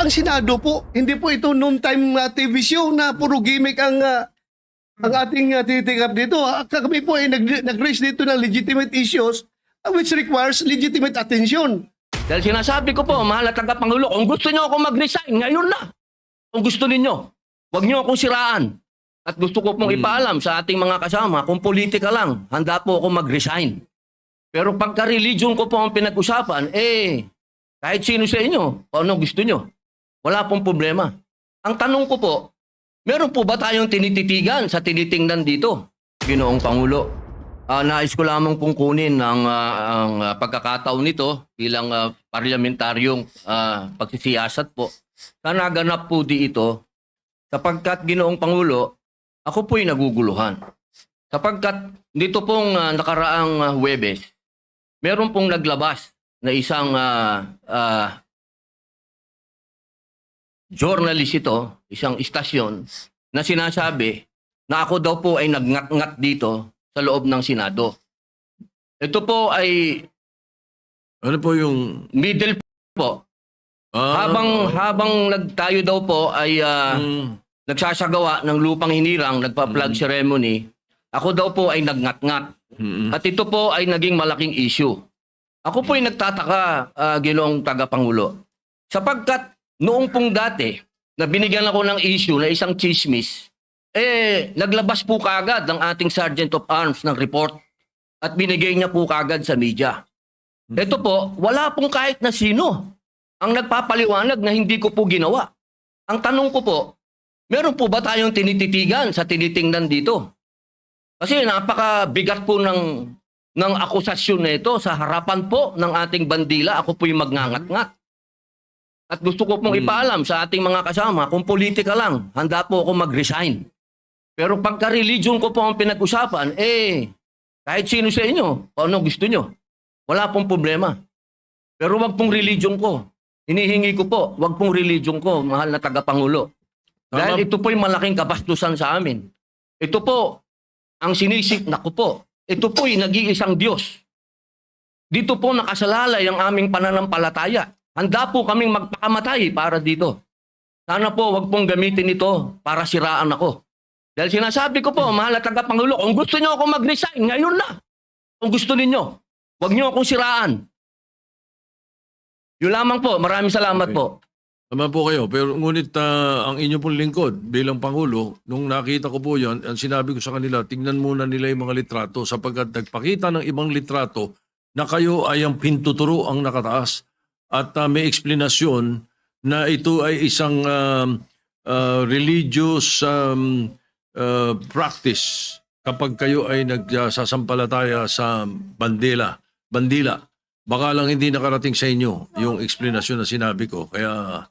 ang Senado po, hindi po ito noon time uh, TV show na puro gimmick ang ah, ang ating uh, tinitikap dito. Kami po ay nag- nag-raise dito ng legitimate issues uh, which requires legitimate attention. Dahil sinasabi ko po, mahal na tagapangulo, kung gusto niyo ako mag-resign, ngayon na. Kung gusto ninyo, huwag niyo akong siraan. At gusto ko pong ipaalam sa ating mga kasama, kung politika lang, handa po ako mag-resign. Pero pagka religion ko po ang pinag-usapan, eh, kahit sino sa inyo, kung ano gusto nyo, wala pong problema. Ang tanong ko po, meron po ba tayong tinititigan sa tinitingnan dito? Ginoong Pangulo, Ah, nais ko lamang pong kunin ang, ah, ang ah, pagkakataon nito bilang ah, parlamentaryong ah, pagsisiyasat po. Sana ganap po di ito sapagkat ginoong Pangulo, ako po'y naguguluhan. Sapagkat dito pong ah, nakaraang ah, Huwebes, meron pong naglabas na isang ah, ah, journalist ito, isang istasyon, na sinasabi na ako daw po ay nagngat-ngat dito sa loob ng Senado. Ito po ay Ano po yung... middle po. Ah, Habang habang nagtayo daw po ay ah, mm, nagsasagawa ng lupang hinirang, nagpa-flag ceremony, ako daw po ay nagngat-ngat. mm, At ito po ay naging malaking issue. Ako po ay nagtataka, uh, ginoong tagapangulo. Sapagkat noong pong dati, na binigyan ako ng issue na isang chismis, eh, naglabas po kagad ng ating Sergeant of Arms ng report at binigay niya po kagad sa media. Ito po, wala pong kahit na sino ang nagpapaliwanag na hindi ko po ginawa. Ang tanong ko po, meron po ba tayong tinititigan sa tinitingnan dito? Kasi napakabigat po ng ng akusasyon na ito sa harapan po ng ating bandila. Ako po yung magngangat-ngat. At gusto ko pong Hmm. ipaalam sa ating mga kasama, kung politika lang, handa po ako mag-resign. Pero pagka religion ko po ang pinag-usapan, eh, kahit sino sa inyo, kung ano gusto nyo, wala pong problema. Pero wag pong religion ko. Hinihingi ko po, wag pong religion ko, mahal na tagapangulo. Tama. Dahil ito po'y malaking kabastusan sa amin. Ito po, ang sinisip, naku po, ito po'y nag-iisang Diyos. Dito po nakasalalay ang aming pananampalataya. Handa po kaming magpakamatay para dito. Sana po wag pong gamitin ito para siraan ako. Dahil sinasabi ko po, mahal na tagapangulo, kung gusto niyo ako mag-resign, ngayon na. Kung gusto ninyo, wag niyo akong siraan. Yun lamang po. Maraming salamat Okay. po. Tama po kayo. Pero ngunit ah, ang inyo pong lingkod bilang Pangulo, nung nakita ko po yan, ang sinabi ko sa kanila, tingnan muna nila yung mga litrato sapagkat nagpakita ng ibang litrato na kayo ay ang pintuturo ang nakataas at ah, may eksplanasyon na ito ay isang um, ah, religious um, ah, practice kapag kayo ay nagsasampalataya sa bandila. Bandila. Baka lang hindi nakarating sa inyo yung explanation na sinabi ko. Kaya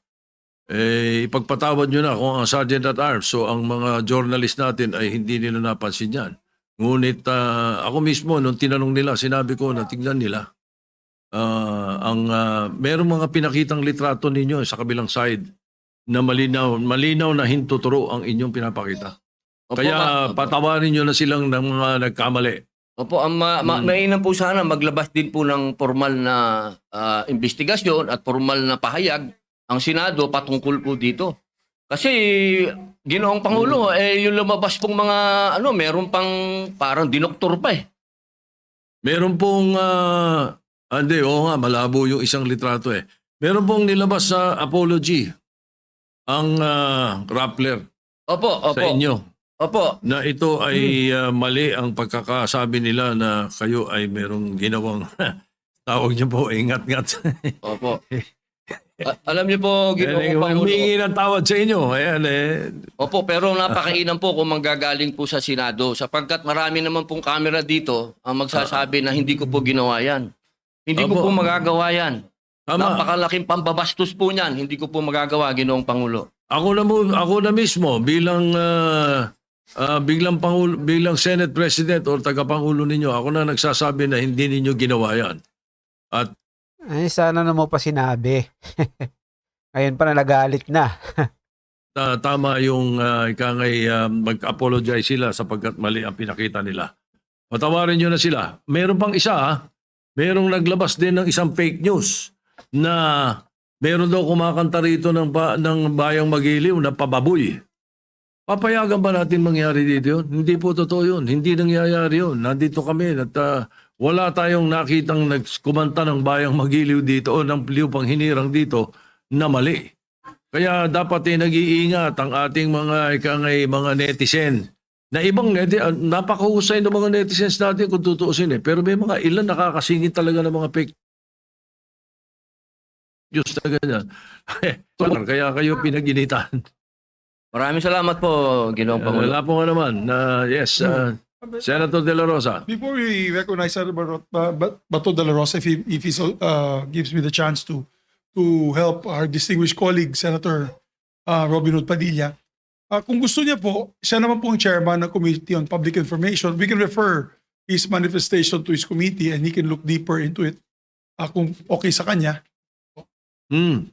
eh, ipagpatawad nyo na kung ang Sergeant at Arms, so ang mga journalist natin ay hindi nila napansin yan. Ngunit ah, ako mismo, nung tinanong nila, sinabi ko na tingnan nila. Ah, ang uh, merong mga pinakitang litrato ninyo sa kabilang side na malinaw, malinaw na hintuturo ang inyong pinapakita. Opo, Kaya ma- opo. patawarin nyo na silang ng mga nagkamali. Opo, ang ma- ma- Mm. mainam po sana maglabas din po ng formal na ah, investigasyon at formal na pahayag ang Senado patungkol po dito. Kasi ginoong Pangulo, eh yung lumabas pong mga ano, meron pang parang dinoktor pa eh. Meron pong, ah, hindi, oo nga, malabo yung isang litrato eh. Meron pong nilabas sa apology ang ah, Rappler Opo, opo. sa inyo Opo. na ito ay ah, mali ang pagkakasabi nila na kayo ay merong ginawang tawag niyo po, ingat-ngat. Opo. A- alam niyo po, ginoong Pangulo. Humingi ng tawad sa inyo. Ayan eh. Opo, pero napakainam po kung manggagaling po sa Senado sapagkat marami naman pong camera dito ang magsasabi na hindi ko po ginawa yan. Hindi ko Opo. po magagawa yan. Tama. Napakalaking pambabastos po niyan. Hindi ko po magagawa, ginoong Pangulo. Ako na mo, ako na mismo bilang ah, ah, biglang pangulo, bilang Senate President o tagapangulo ninyo, ako na nagsasabi na hindi ninyo ginawa yan. At Ay, sana naman pa sinabi. Ngayon pa na nagalit na. ah, tama yung uh, ikangay ah, mag-apologize sila sapagkat mali ang pinakita nila. Patawarin nyo na sila. Meron pang isa, ah. Merong naglabas din ng isang fake news na meron daw kumakanta rito ng, ng bayang magiliw na pababoy. Papayagan ba natin mangyari dito yun? Hindi po totoo yun. Hindi nangyayari yun. Nandito kami at ah, wala tayong nakitang nagkumanta ng bayang magiliw dito o ng liupang hinirang dito na mali. Kaya dapat eh, nag-iingat ang ating mga ikangay mga netizen. Na ibang neti, ah, napakahusay ng mga netizens natin kung tutuusin eh. Pero may mga ilan nakakasingit talaga ng mga fake news na ganyan. Kaya kayo pinaginitan. Maraming salamat po, Ginoong Pangulo. Wala po nga naman. na yes, uh, Senator De La Rosa. Before we recognize Senator uh, Bato de la Rosa, if he, if he so, uh, gives me the chance to to help our distinguished colleague, Senator uh, Robin Hood Padilla, uh, kung gusto niya po, siya naman po ang chairman ng Committee on Public Information, we can refer his manifestation to his committee and he can look deeper into it uh, kung okay sa kanya. Hmm.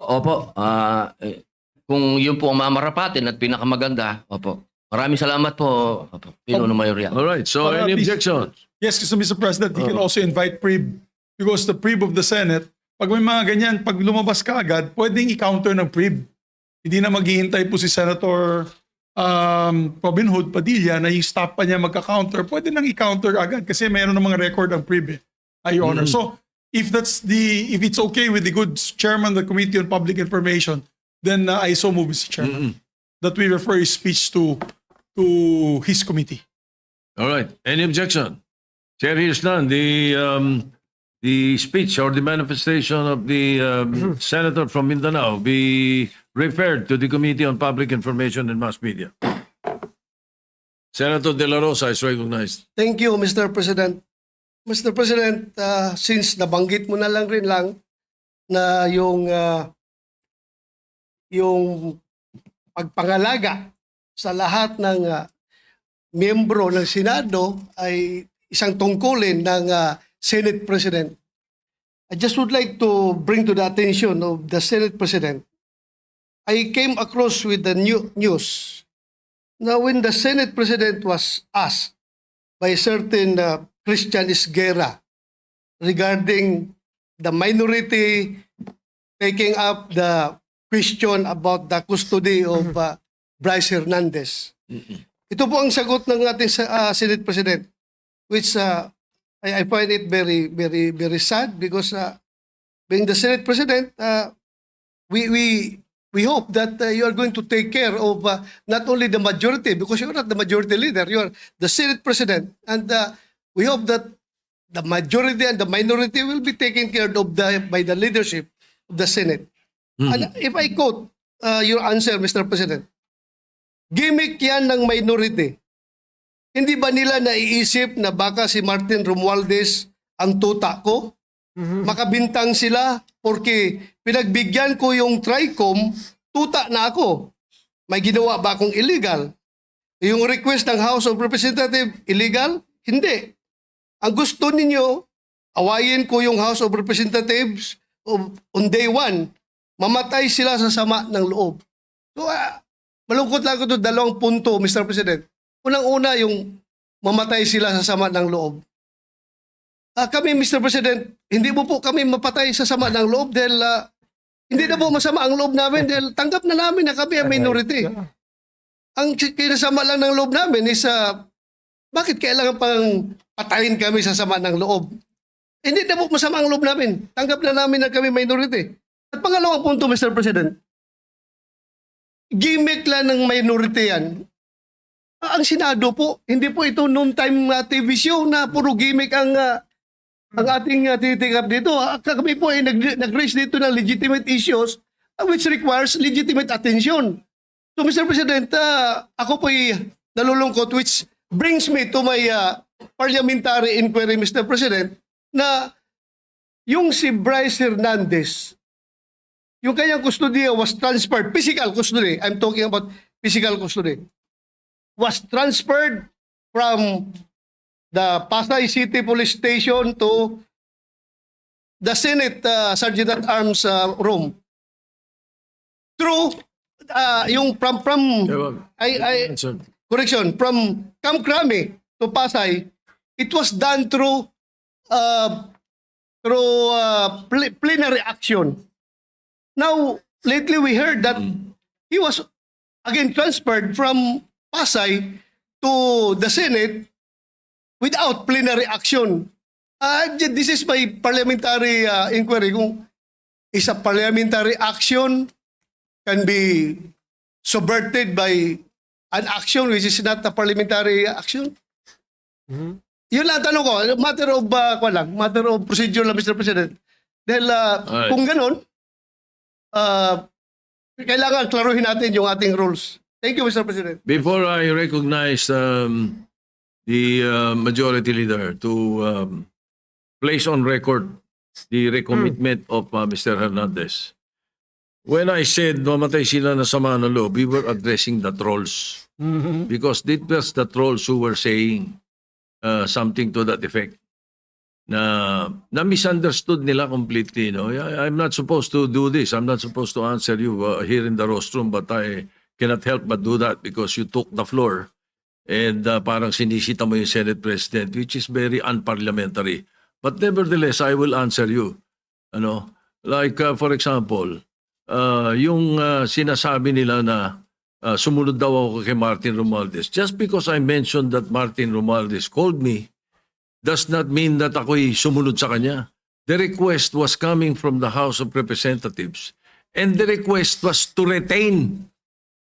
Opo, ah, eh, kung yun po ang mamarapatin at pinakamaganda, opo. Maraming salamat po, opo, Pinuno Mayoria. All right. So, Uh, any please- objection? Yes, kasi Mr. President, he can Oh. also invite PRIB because the PRIB of the Senate, pag may mga ganyan, pag lumabas ka agad, pwedeng i-counter ng PRIB. Hindi na maghihintay po si Senator um, Robin Hood Padilla na yung stop pa niya magka-counter, pwede nang i-counter agad kasi mayroon ng mga record ang PRIB. I honor. Mm. So, if that's the, if it's okay with the good chairman of the Committee on Public Information, then uh, I so move, Mr. Chairman, Mm-mm. that we refer his speech to to his committee. All right. Any objection? Chair hears none. The um, the speech or the manifestation of the um, senator from Mindanao be referred to the Committee on Public Information and Mass Media. Senator De La Rosa is recognized. Thank you, Mr. President. Mr. President, uh, since nabanggit mo na lang rin lang na yung uh, yung pagpangalaga sa lahat ng uh, miyembro ng Senado ay isang tungkulin ng uh, Senate President. I just would like to bring to the attention of the Senate President. I came across with the new news na when the Senate President was asked by a certain uh, Christian Isguera regarding the minority taking up the question about the custody of uh, Bryce Hernandez. Ito po ang sagot ng ating uh, Senate President which uh, I, I find it very very very sad because uh, being the Senate President uh, we we we hope that uh, you are going to take care of uh, not only the majority because you're not the majority leader you are the Senate President and uh, we hope that the majority and the minority will be taken care of the, by the leadership of the Senate. And if I quote uh, your answer, Mr. President, gimmick yan ng minority. Hindi ba nila naiisip na baka si Martin Romualdez ang tuta ko? Makabintang sila porque pinagbigyan ko yung TRICOM, tuta na ako. May ginawa ba akong illegal? Yung request ng House of Representatives, illegal? Hindi. Ang gusto ninyo, awayin ko yung House of Representatives on day one, mamatay sila sa sama ng loob. So, ah, malungkot lang ako doon, dalawang punto, Mr. President. Unang-una, yung mamatay sila sa sama ng loob. Ah, kami, Mr. President, hindi mo po kami mapatay sa sama ng loob dahil ah, hindi na po masama ang loob namin dahil tanggap na namin na kami ang minority. Ang kinasama lang ng loob namin is ah, bakit kailangan pang patayin kami sa sama ng loob? Hindi na po masama ang loob namin. Tanggap na namin na kami minority. At pangalawang punto, Mr. President, gimmick lang ng minority yan. Ah, Ang Senado po, hindi po ito noon time uh, TV show na puro gimmick ang ah, ang ating uh, titikap dito. Ah, Kami po ay nag- nag-raise dito ng legitimate issues ah, which requires legitimate attention. So Mr. President, ah, ako po ay nalulungkot which brings me to my ah, parliamentary inquiry, Mr. President, na yung si Bryce Hernandez, yung kanyang custody was transferred, physical custody, I'm talking about physical custody, was transferred from the Pasay City Police Station to the Senate uh, Sergeant at Arms uh, room. Through uh, yung from from I I correction from Camp Crame to Pasay, it was done through uh, through uh, pl- plenary action. Now, lately we heard that he was again transferred from Pasay to the Senate without plenary action. Uh, this is my parliamentary uh, inquiry kung is a parliamentary action can be subverted by an action which is not a parliamentary action? Mhm. Yun lang ang tanong ko. Matter of, uh, kwan lang, matter of procedure lang, Mr. President. Dahil uh, kung ganun, uh, kailangan klaruhin natin yung ating rules. Thank you, Mr. President. Before I recognize um, the uh, majority leader to um, place on record the recommitment of uh, Mr. Hernandez, when I said mamatay sila na sama ng loob, we were addressing the trolls. Mhm. Because it was the trolls who were saying uh, something to that effect. Na, na misunderstood nila completely. No? I, I'm not supposed to do this. I'm not supposed to answer you uh, here in the rostrum, but I cannot help but do that because you took the floor and uh, parang sinisita mo yung Senate President, which is very unparliamentary. But nevertheless, I will answer you. Ano? Like, uh, for example, uh, yung uh, sinasabi nila na uh, sumunod daw ako kay Martin Romualdez. Just because I mentioned that Martin Romualdez called me does not mean that ako'y sumunod sa kanya. The request was coming from the House of Representatives and the request was to retain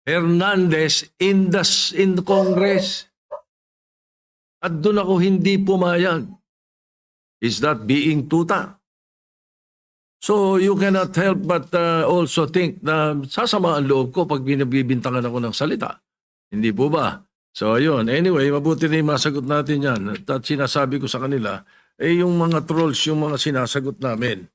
Hernandez in the, in the Congress. At doon ako hindi pumayag. Is that being tuta? So you cannot help but uh, also think na sasama ang loob ko pag binabibintangan ako ng salita. Hindi po ba? So ayun, anyway, mabuti na masagot natin yan. At, at sinasabi ko sa kanila, eh yung mga trolls, yung mga sinasagot namin.